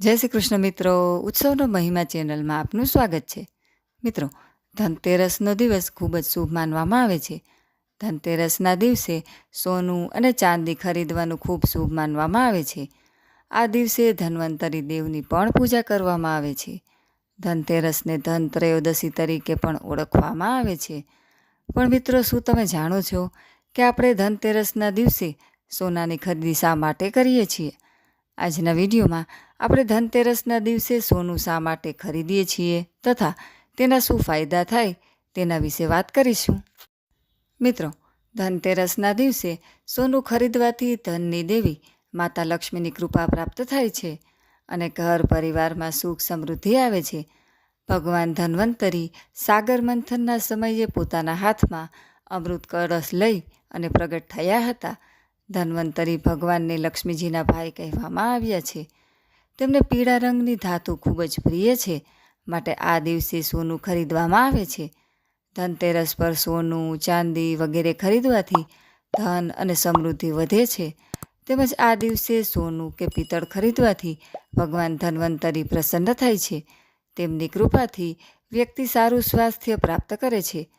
જય શ્રી કૃષ્ણ મિત્રો. ઉત્સવનો મહિમા ચેનલમાં આપનું સ્વાગત છે. મિત્રો, ધનતેરસનો દિવસ ખૂબ જ શુભ માનવામાં આવે છે. ધનતેરસના દિવસે સોનું અને ચાંદી ખરીદવાનું ખૂબ શુભ માનવામાં આવે છે. આ દિવસે ધન્વંતરી દેવની પણ પૂજા કરવામાં આવે છે. ધનતેરસને ધન ત્રયોદશી તરીકે પણ ઓળખવામાં આવે છે. પણ મિત્રો, શું તમે જાણો છો કે આપણે ધનતેરસના દિવસે સોનાની ખરીદી શા માટે કરીએ છીએ? આજના વિડીયોમાં આપણે ધનતેરસના દિવસે સોનું શા માટે ખરીદીએ છીએ તથા તેના શું ફાયદા થાય તેના વિશે વાત કરીશું. મિત્રો, ધનતેરસના દિવસે સોનું ખરીદવાથી ધનની દેવી માતા લક્ષ્મીની કૃપા પ્રાપ્ત થાય છે અને ઘર પરિવારમાં સુખ સમૃદ્ધિ આવે છે. ભગવાન ધન્વંતરી સાગર મંથનના સમયે પોતાના હાથમાં અમૃત કળશ લઈ અને પ્રગટ થયા હતા ધન્વંતરી ભગવાનને લક્ષ્મીજીના ભાઈ કહેવામાં આવ્યા છે. તેમને પીળા રંગની ધાતુ ખૂબ જ પ્રિય છે, માટે આ દિવસે સોનું ખરીદવામાં આવે છે. ધનતેરસ પર સોનું, ચાંદી વગેરે ખરીદવાથી ધન અને સમૃદ્ધિ વધે છે. તેમજ આ દિવસે સોનું કે પિત્તળ ખરીદવાથી ભગવાન ધન્વંતરી પ્રસન્ન થાય છે. તેમની કૃપાથી વ્યક્તિ સારું સ્વાસ્થ્ય પ્રાપ્ત કરે છે.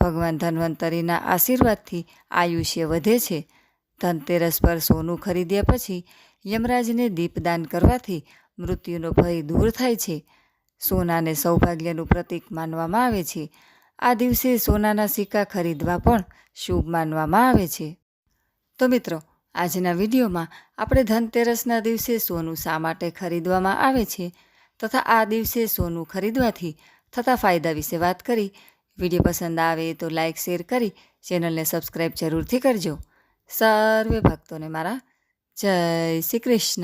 ભગવાન ધન્વંતરીના આશીર્વાદથી આયુષ્ય વધે છે. ધનતેરસ પર સોનું ખરીદ્યા પછી યમરાજને દીપદાન કરવાથી મૃત્યુનો ભય દૂર થાય છે. સોનાને સૌભાગ્યનું પ્રતીક માનવામાં આવે છે. આ દિવસે સોનાના સિક્કા ખરીદવા પણ શુભ માનવામાં આવે છે. તો મિત્રો, આજના વિડીયોમાં આપણે ધનતેરસના દિવસે સોનું શા માટે ખરીદવામાં આવે છે તથા આ દિવસે સોનું ખરીદવાથી થતા ફાયદા વિશે વાત કરી. વીડિયો પસંદ આવે તો લાઇક શેર કરી. ચેનલને સબસ્ક્રાઈબ જરૂરથી કરજો. સર્વે ભક્તોને મારા જય શ્રી કૃષ્ણ.